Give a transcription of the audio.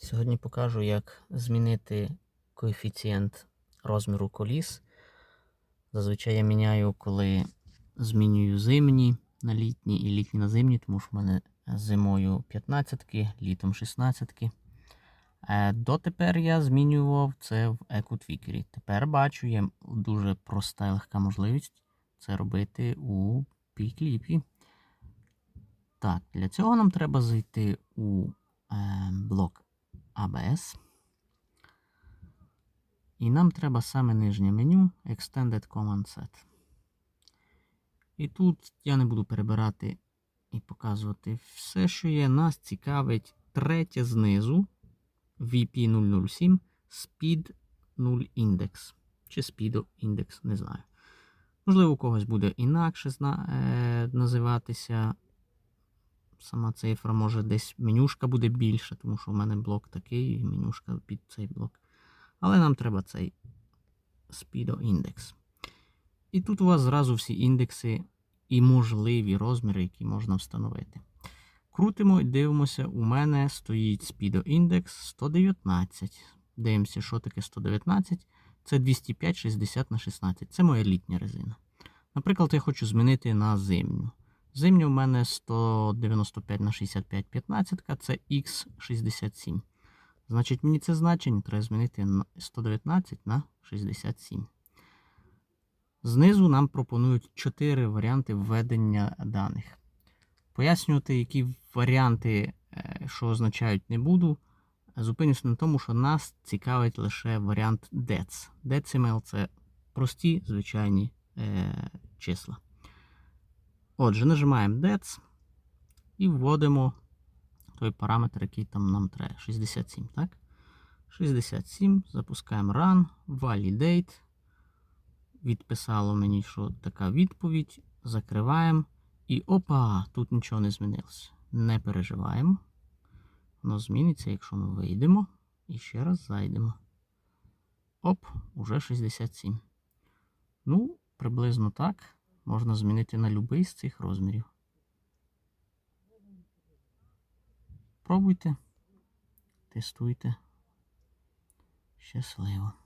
Сьогодні покажу, як змінити коефіцієнт розміру коліс. Зазвичай я міняю, коли змінюю зимні на літні і літні на зимні, тому що в мене зимою 15, літом 16. Дотепер я змінював це в екотвікері. Тепер бачу, є дуже проста і легка можливість це робити у пікліпі. Так, для цього нам треба зайти у е, блок ABS. І нам треба саме нижнє меню Extended Command Set. І тут я не буду перебирати і показувати все, що є. Нас цікавить третє знизу VP007 Speed 0 Index. Чи Speedo Index, не знаю. Можливо, у когось буде інакше е, називатися сама цифра, може десь менюшка буде більша, тому що в мене блок такий, і менюшка під цей блок. Але нам треба цей Speedo індекс. І тут у вас зразу всі індекси і можливі розміри, які можна встановити. Крутимо і дивимося, у мене стоїть Speedo індекс 119. Дивимося, що таке 119. Це 205 60 на 16. Це моя літня резина. Наприклад, я хочу змінити на зимню. Зимня у мене 195 на 65 15, це X67. Значить, мені це значення треба змінити на 119 на 67. Знизу нам пропонують 4 варіанти введення даних. Пояснювати, які варіанти, е, що означають, не буду. Зупинюся на тому, що нас цікавить лише варіант DEC. Decimal – це прості звичайні е, числа. Отже, нажимаємо DEC і вводимо той параметр, який там нам треба. 67, так? 67. Запускаємо Run, Validate. Відписало мені, що така відповідь. Закриваємо. І опа! Тут нічого не змінилося. Не переживаємо. Воно зміниться, якщо ми вийдемо і ще раз зайдемо. Оп, уже 67. Ну, приблизно так. Можна змінити на будь-який з цих розмірів. Пробуйте, тестуйте. Щасливо.